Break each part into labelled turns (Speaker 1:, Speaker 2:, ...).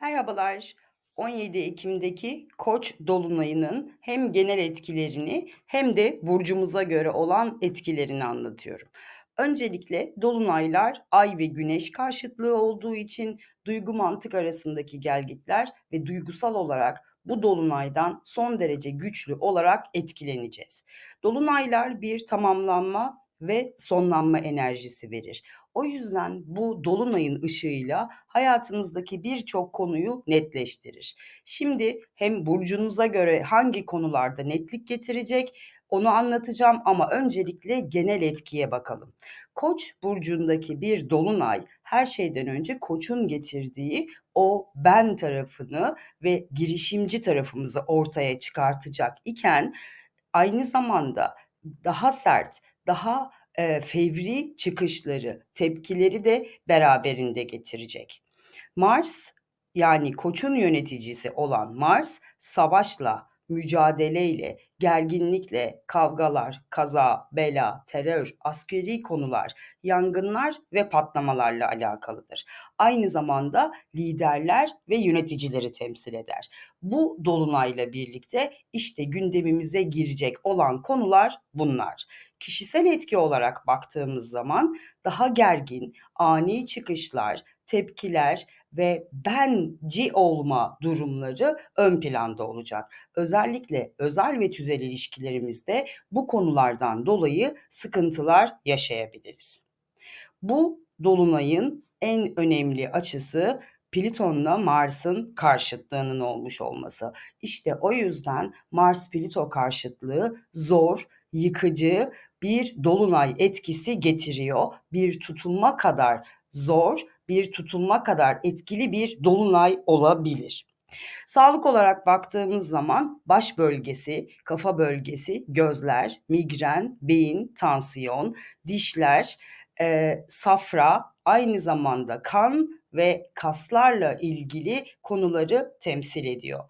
Speaker 1: Merhabalar. 17 Ekim'deki Koç dolunayının hem genel etkilerini hem de burcumuza göre olan etkilerini anlatıyorum. Öncelikle dolunaylar Ay ve Güneş karşıtlığı olduğu için duygu mantık arasındaki gelgitler ve duygusal olarak bu dolunaydan son derece güçlü olarak etkileneceğiz. Dolunaylar bir tamamlanma ve sonlanma enerjisi verir. O yüzden bu dolunayın ışığıyla hayatınızdaki birçok konuyu netleştirir. Şimdi hem burcunuza göre hangi konularda netlik getirecek onu anlatacağım ama öncelikle genel etkiye bakalım. Koç burcundaki bir dolunay her şeyden önce Koç'un getirdiği o ben tarafını ve girişimci tarafımızı ortaya çıkartacak iken aynı zamanda daha sert, daha eee, fevri çıkışları, tepkileri de beraberinde getirecek. Mars yani Koç'un yöneticisi olan Mars savaşla, mücadeleyle, gerginlikle, kavgalar, kaza, bela, terör, askeri konular, yangınlar ve patlamalarla alakalıdır. Aynı zamanda liderler ve yöneticileri temsil eder. Bu dolunayla birlikte işte gündemimize girecek olan konular bunlar. Kişisel etki olarak baktığımız zaman daha gergin, ani çıkışlar, tepkiler ve benci olma durumları ön planda olacak. Özellikle özel ve tüzel ilişkilerimizde bu konulardan dolayı sıkıntılar yaşayabiliriz. Bu dolunayın en önemli açısı Plüton'la Mars'ın karşıtlığının olmuş olması. İşte o yüzden Mars-Plüto karşıtlığı zor, yıkıcı bir dolunay etkisi getiriyor. Bir tutulma kadar zor, bir tutulma kadar etkili bir dolunay olabilir. Sağlık olarak baktığımız zaman baş bölgesi, kafa bölgesi, gözler, migren, beyin, tansiyon, dişler, eee, safra, aynı zamanda kan ve kaslarla ilgili konuları temsil ediyor.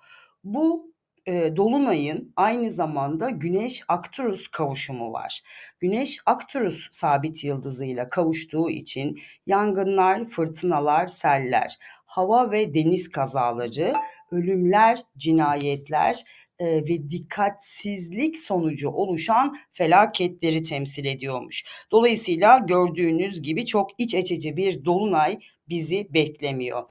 Speaker 1: Bu eee, dolunayın aynı zamanda Güneş Akturus kavuşumu var. Güneş Akturus sabit yıldızıyla kavuştuğu için yangınlar, fırtınalar, seller, hava ve deniz kazaları, ölümler, cinayetler e, ve dikkatsizlik sonucu oluşan felaketleri temsil ediyormuş. Dolayısıyla gördüğünüz gibi çok iç açıcı bir dolunay bizi beklemiyor.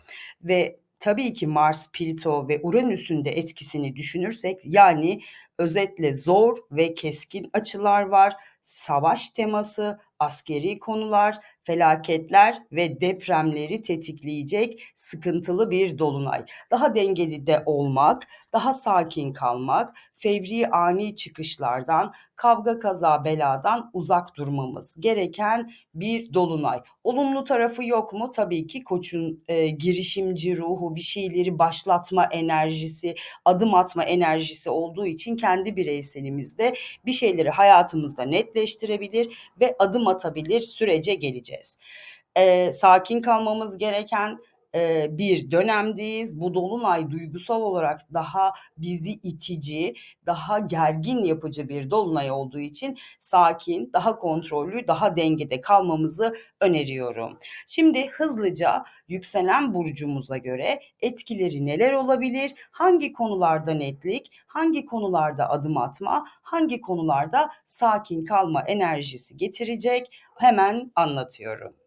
Speaker 1: Ve tabii ki Mars, Plüto ve Uranüs'ün de etkisini düşünürsek yani özetle zor ve keskin açılar var. Savaş teması, askeri konular, felaketler ve depremleri tetikleyecek sıkıntılı bir dolunay. Daha dengeli de olmak, daha sakin kalmak, fevri ani çıkışlardan, kavga kaza beladan uzak durmamız gereken bir dolunay. Olumlu tarafı yok mu? Tabii ki koçun e, girişimci ruhu, bir şeyleri başlatma enerjisi, adım atma enerjisi olduğu için kendi bireyselimizde bir şeyleri hayatımızda netleştirebilir ve adım atabilir sürece geleceğiz. Ee, sakin kalmamız gereken bir dönemdeyiz. Bu dolunay duygusal olarak daha bizi itici, daha gergin yapıcı bir dolunay olduğu için sakin, daha kontrollü, daha dengede kalmamızı öneriyorum. Şimdi hızlıca yükselen burcumuza göre etkileri neler olabilir? Hangi konularda netlik, hangi konularda adım atma, hangi konularda sakin kalma enerjisi getirecek? Hemen anlatıyorum.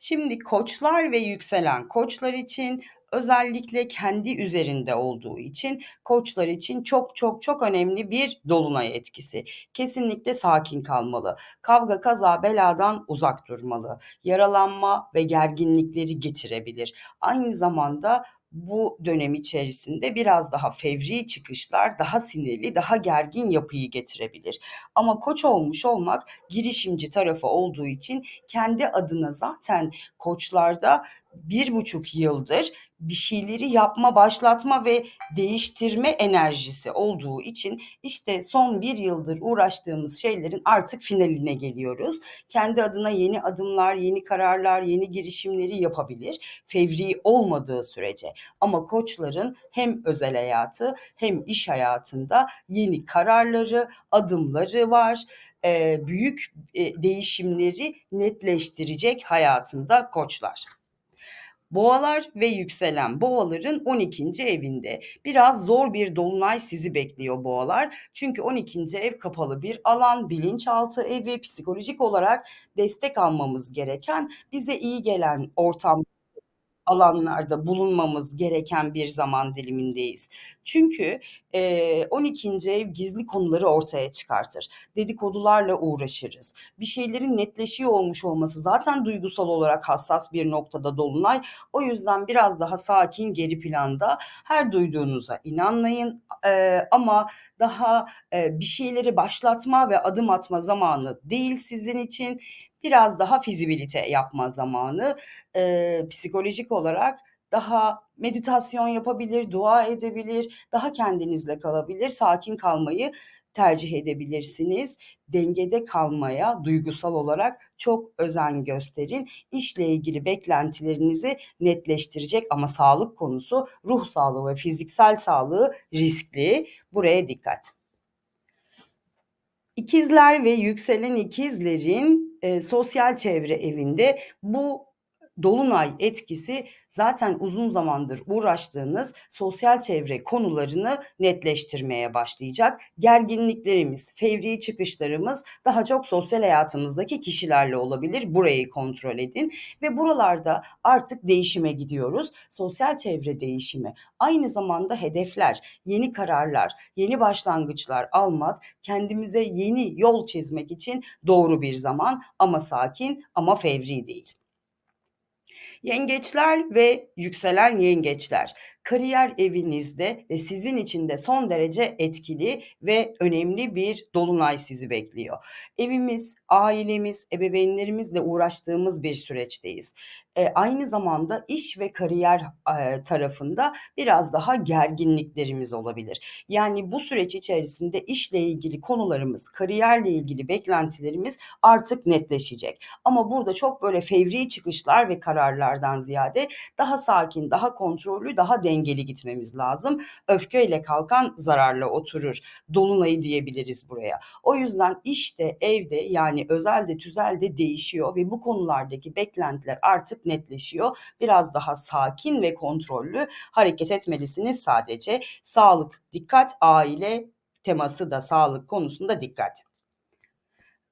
Speaker 1: Şimdi koçlar ve yükselen koçlar için özellikle kendi üzerinde olduğu için koçlar için çok çok çok önemli bir dolunay etkisi. Kesinlikle sakin kalmalı. Kavga, kaza, beladan uzak durmalı. Yaralanma ve gerginlikleri getirebilir. Aynı zamanda bu dönem içerisinde biraz daha fevri çıkışlar, daha sinirli, daha gergin yapıyı getirebilir. Ama koç olmuş olmak girişimci tarafı olduğu için kendi adına zaten koçlarda bir buçuk yıldır bir şeyleri yapma, başlatma ve değiştirme enerjisi olduğu için işte son bir yıldır uğraştığımız şeylerin artık finaline geliyoruz. Kendi adına yeni adımlar, yeni kararlar, yeni girişimleri yapabilir. Fevri olmadığı sürece. Ama koçların hem özel hayatı hem iş hayatında yeni kararları, adımları var. Ee, büyük e, değişimleri netleştirecek hayatında koçlar. Boğalar ve yükselen boğaların 12. evinde. Biraz zor bir dolunay sizi bekliyor boğalar. Çünkü 12. ev kapalı bir alan, bilinçaltı evi, psikolojik olarak destek almamız gereken, bize iyi gelen ortam alanlarda bulunmamız gereken bir zaman dilimindeyiz. Çünkü e, 12. ev gizli konuları ortaya çıkartır. Dedikodularla uğraşırız. Bir şeylerin netleşiyor olmuş olması zaten duygusal olarak hassas bir noktada dolunay. O yüzden biraz daha sakin geri planda her duyduğunuza inanmayın e, ama daha e, bir şeyleri başlatma ve adım atma zamanı değil sizin için biraz daha fizibilite yapma zamanı. E, psikolojik olarak daha meditasyon yapabilir, dua edebilir, daha kendinizle kalabilir, sakin kalmayı tercih edebilirsiniz. Dengede kalmaya duygusal olarak çok özen gösterin. İşle ilgili beklentilerinizi netleştirecek ama sağlık konusu ruh sağlığı ve fiziksel sağlığı riskli. Buraya dikkat. İkizler ve yükselen ikizlerin e, sosyal çevre evinde bu dolunay etkisi zaten uzun zamandır uğraştığınız sosyal çevre konularını netleştirmeye başlayacak. Gerginliklerimiz, fevri çıkışlarımız daha çok sosyal hayatımızdaki kişilerle olabilir. Burayı kontrol edin ve buralarda artık değişime gidiyoruz. Sosyal çevre değişimi, aynı zamanda hedefler, yeni kararlar, yeni başlangıçlar almak, kendimize yeni yol çizmek için doğru bir zaman ama sakin ama fevri değil. Yengeçler ve yükselen yengeçler kariyer evinizde ve sizin için de son derece etkili ve önemli bir dolunay sizi bekliyor. Evimiz, ailemiz, ebeveynlerimizle uğraştığımız bir süreçteyiz. E, aynı zamanda iş ve kariyer e, tarafında biraz daha gerginliklerimiz olabilir. Yani bu süreç içerisinde işle ilgili konularımız, kariyerle ilgili beklentilerimiz artık netleşecek. Ama burada çok böyle fevri çıkışlar ve kararlardan ziyade daha sakin, daha kontrollü, daha dengeli dengeli gitmemiz lazım. Öfkeyle kalkan zararla oturur. Dolunayı diyebiliriz buraya. O yüzden işte evde yani özelde tüzelde değişiyor ve bu konulardaki beklentiler artık netleşiyor. Biraz daha sakin ve kontrollü hareket etmelisiniz sadece. Sağlık, dikkat, aile teması da sağlık konusunda dikkat.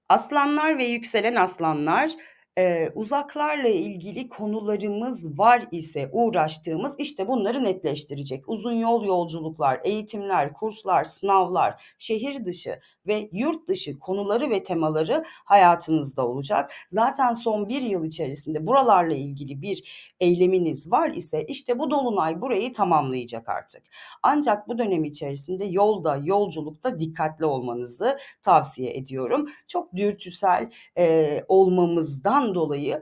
Speaker 1: Aslanlar ve yükselen aslanlar Eee, uzaklarla ilgili konularımız var ise uğraştığımız, işte, bunları netleştirecek. Uzun yol yolculuklar, eğitimler, kurslar, sınavlar, şehir dışı ve yurt dışı konuları ve temaları hayatınızda olacak. Zaten son bir yıl içerisinde buralarla ilgili bir eyleminiz var ise, işte, bu dolunay burayı tamamlayacak artık. Ancak bu dönem içerisinde yolda, yolculukta dikkatli olmanızı tavsiye ediyorum. Çok dürtüsel, eee, olmamızdan dolayı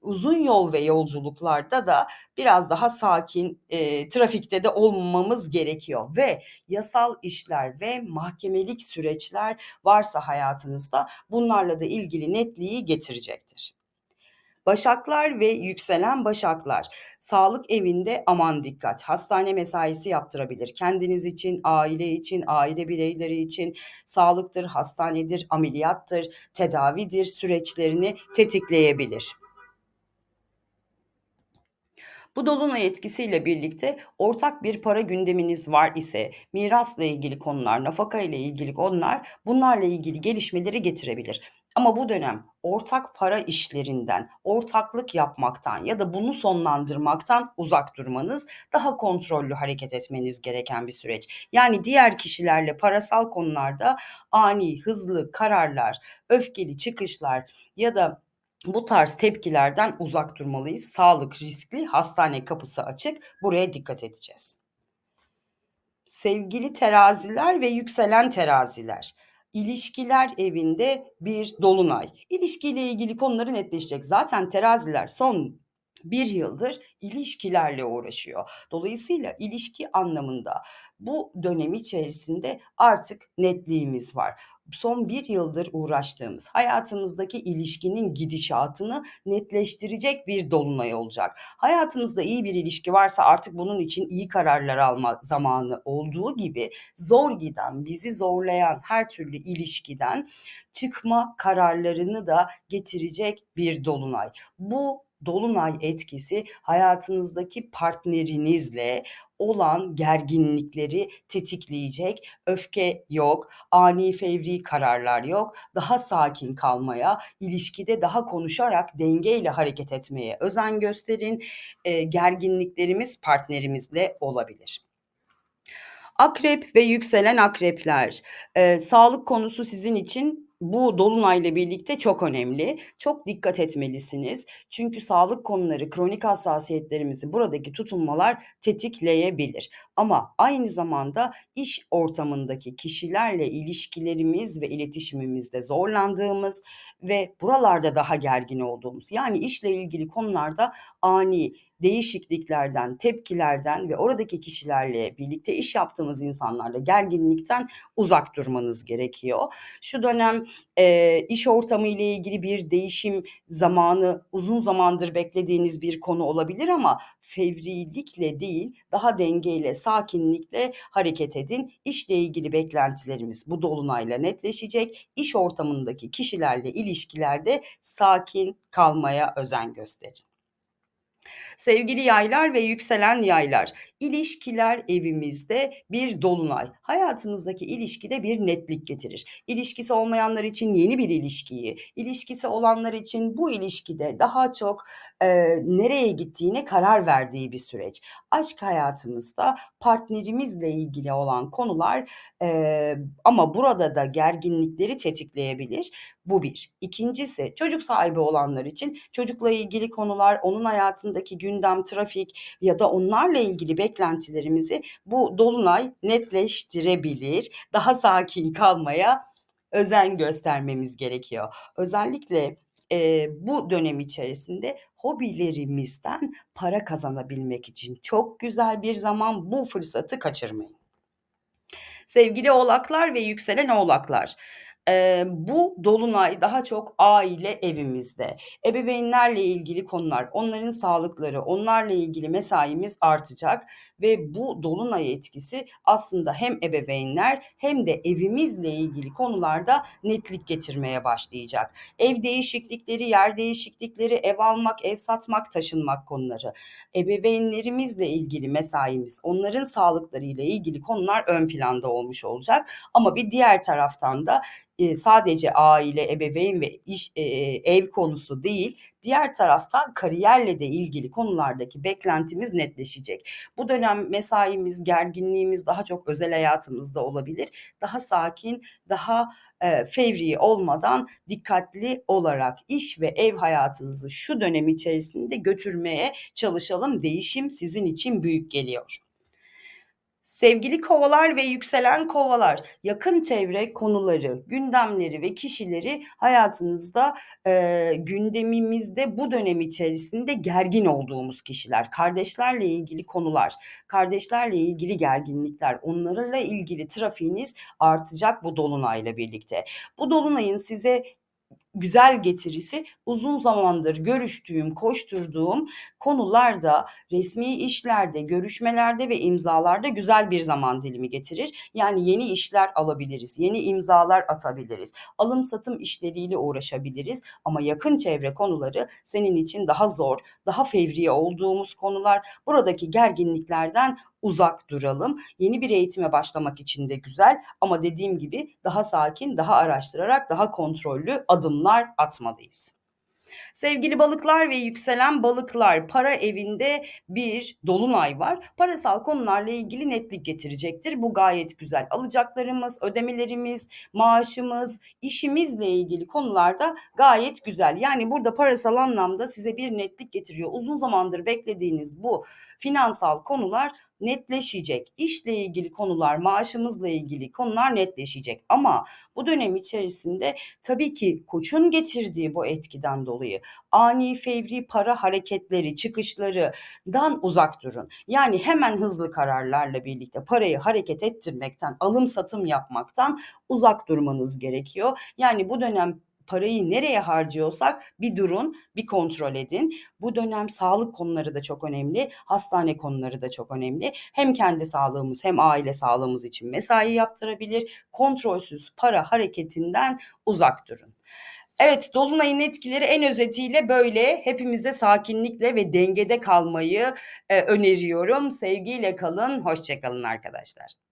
Speaker 1: uzun yol ve yolculuklarda da biraz daha sakin, e, trafikte de olmamız gerekiyor ve yasal işler ve mahkemelik süreçler varsa hayatınızda bunlarla da ilgili netliği getirecektir. Başaklar ve yükselen başaklar. Sağlık evinde aman dikkat. Hastane mesaisi yaptırabilir. Kendiniz için, aile için, aile bireyleri için sağlıktır, hastanedir, ameliyattır, tedavidir süreçlerini tetikleyebilir. Bu dolunay etkisiyle birlikte ortak bir para gündeminiz var ise mirasla ilgili konular, nafaka ile ilgili konular bunlarla ilgili gelişmeleri getirebilir. Ama bu dönem ortak para işlerinden, ortaklık yapmaktan ya da bunu sonlandırmaktan uzak durmanız, daha kontrollü hareket etmeniz gereken bir süreç. Yani diğer kişilerle parasal konularda ani, hızlı kararlar, öfkeli çıkışlar ya da bu tarz tepkilerden uzak durmalıyız. Sağlık riskli, hastane kapısı açık. Buraya dikkat edeceğiz. Sevgili teraziler ve yükselen teraziler. İlişkiler evinde bir dolunay. İlişkiyle ilgili konuları netleşecek. Zaten teraziler son bir yıldır ilişkilerle uğraşıyor. Dolayısıyla ilişki anlamında bu dönem içerisinde artık netliğimiz var. Son bir yıldır uğraştığımız hayatımızdaki ilişkinin gidişatını netleştirecek bir dolunay olacak. Hayatımızda iyi bir ilişki varsa artık bunun için iyi kararlar alma zamanı olduğu gibi zor giden, bizi zorlayan her türlü ilişkiden çıkma kararlarını da getirecek bir dolunay. Bu dolunay etkisi hayatınızdaki partnerinizle olan gerginlikleri tetikleyecek. Öfke yok, ani fevri kararlar yok. Daha sakin kalmaya, ilişkide daha konuşarak dengeyle hareket etmeye özen gösterin. E, gerginliklerimiz partnerimizle olabilir. Akrep ve yükselen akrepler. E, sağlık konusu sizin için bu dolunayla birlikte çok önemli. Çok dikkat etmelisiniz. Çünkü sağlık konuları, kronik hassasiyetlerimizi buradaki tutulmalar tetikleyebilir. Ama aynı zamanda iş ortamındaki kişilerle ilişkilerimiz ve iletişimimizde zorlandığımız ve buralarda daha gergin olduğumuz yani işle ilgili konularda ani değişikliklerden, tepkilerden ve oradaki kişilerle birlikte iş yaptığımız insanlarla gerginlikten uzak durmanız gerekiyor. Şu dönem e, iş ortamı ile ilgili bir değişim zamanı uzun zamandır beklediğiniz bir konu olabilir ama fevrilikle değil daha dengeyle, sakinlikle hareket edin. İşle ilgili beklentilerimiz bu dolunayla netleşecek. İş ortamındaki kişilerle ilişkilerde sakin kalmaya özen gösterin. Sevgili yaylar ve yükselen yaylar, ilişkiler evimizde bir dolunay. Hayatınızdaki ilişkide bir netlik getirir. İlişkisi olmayanlar için yeni bir ilişkiyi, ilişkisi olanlar için bu ilişkide daha çok e, nereye gittiğine karar verdiği bir süreç. Aşk hayatımızda partnerimizle ilgili olan konular e, ama burada da gerginlikleri tetikleyebilir. Bu bir. İkincisi çocuk sahibi olanlar için çocukla ilgili konular, onun hayatındaki gündem, trafik ya da onlarla ilgili beklentilerimizi bu dolunay netleştirebilir. Daha sakin kalmaya özen göstermemiz gerekiyor. Özellikle e, bu dönem içerisinde hobilerimizden para kazanabilmek için çok güzel bir zaman bu fırsatı kaçırmayın. Sevgili oğlaklar ve yükselen oğlaklar, Eee, bu dolunay daha çok aile evimizde. Ebeveynlerle ilgili konular, onların sağlıkları, onlarla ilgili mesaimiz artacak ve bu dolunay etkisi aslında hem ebeveynler hem de evimizle ilgili konularda netlik getirmeye başlayacak. Ev değişiklikleri, yer değişiklikleri, ev almak, ev satmak, taşınmak konuları. Ebeveynlerimizle ilgili mesaimiz, onların sağlıklarıyla ilgili konular ön planda olmuş olacak. Ama bir diğer taraftan da sadece aile, ebeveyn ve iş e, ev konusu değil, diğer taraftan kariyerle de ilgili konulardaki beklentimiz netleşecek. Bu dönem mesaimiz, gerginliğimiz daha çok özel hayatımızda olabilir. Daha sakin, daha e, fevri olmadan dikkatli olarak iş ve ev hayatınızı şu dönem içerisinde götürmeye çalışalım. Değişim sizin için büyük geliyor. Sevgili kovalar ve yükselen kovalar, yakın çevre konuları, gündemleri ve kişileri hayatınızda e, gündemimizde bu dönem içerisinde gergin olduğumuz kişiler, kardeşlerle ilgili konular, kardeşlerle ilgili gerginlikler, onlarla ilgili trafiğiniz artacak bu dolunayla birlikte. Bu dolunayın size güzel getirisi uzun zamandır görüştüğüm, koşturduğum konularda, resmi işlerde, görüşmelerde ve imzalarda güzel bir zaman dilimi getirir. Yani yeni işler alabiliriz, yeni imzalar atabiliriz, alım satım işleriyle uğraşabiliriz ama yakın çevre konuları senin için daha zor, daha fevri olduğumuz konular. Buradaki gerginliklerden uzak duralım. Yeni bir eğitime başlamak için de güzel ama dediğim gibi daha sakin, daha araştırarak, daha kontrollü adımlar atmalıyız. Sevgili balıklar ve yükselen balıklar para evinde bir dolunay var. Parasal konularla ilgili netlik getirecektir. Bu gayet güzel. Alacaklarımız, ödemelerimiz, maaşımız, işimizle ilgili konularda gayet güzel. Yani burada parasal anlamda size bir netlik getiriyor. Uzun zamandır beklediğiniz bu finansal konular netleşecek. İşle ilgili konular, maaşımızla ilgili konular netleşecek. Ama bu dönem içerisinde tabii ki koçun getirdiği bu etkiden dolayı ani fevri para hareketleri, çıkışlarından uzak durun. Yani hemen hızlı kararlarla birlikte parayı hareket ettirmekten, alım satım yapmaktan uzak durmanız gerekiyor. Yani bu dönem parayı nereye harcıyorsak bir durun, bir kontrol edin. Bu dönem sağlık konuları da çok önemli, hastane konuları da çok önemli. Hem kendi sağlığımız hem aile sağlığımız için mesai yaptırabilir. Kontrolsüz para hareketinden uzak durun. Evet, dolunayın etkileri en özetiyle böyle. Hepimize sakinlikle ve dengede kalmayı, eee, öneriyorum. Sevgiyle kalın, hoşça kalın arkadaşlar.